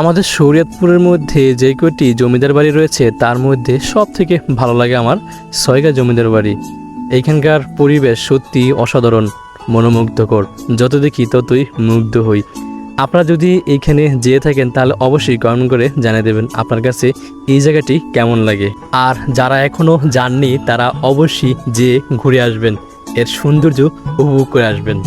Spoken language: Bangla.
আমাদের শরীয়তপুরের মধ্যে যে কয়টি জমিদার বাড়ি রয়েছে, তার মধ্যে সব থেকে ভালো লাগে আমার ছয়গা জমিদার বাড়ি। এইখানকার পরিবেশ সত্যি অসাধারণ, মনোমুগ্ধকর, যত দেখি ততই মুগ্ধ হই। আপনারা যদি এইখানে যেয়ে থাকেন, তাহলে অবশ্যই কমেন্ট করে জানিয়ে দেবেন আপনার কাছে এই জায়গাটি কেমন লাগে। আর যারা এখনও যাননি, তারা অবশ্যই যেয়ে ঘুরে আসবেন, এর সৌন্দর্য উপভোগ করে আসবেন।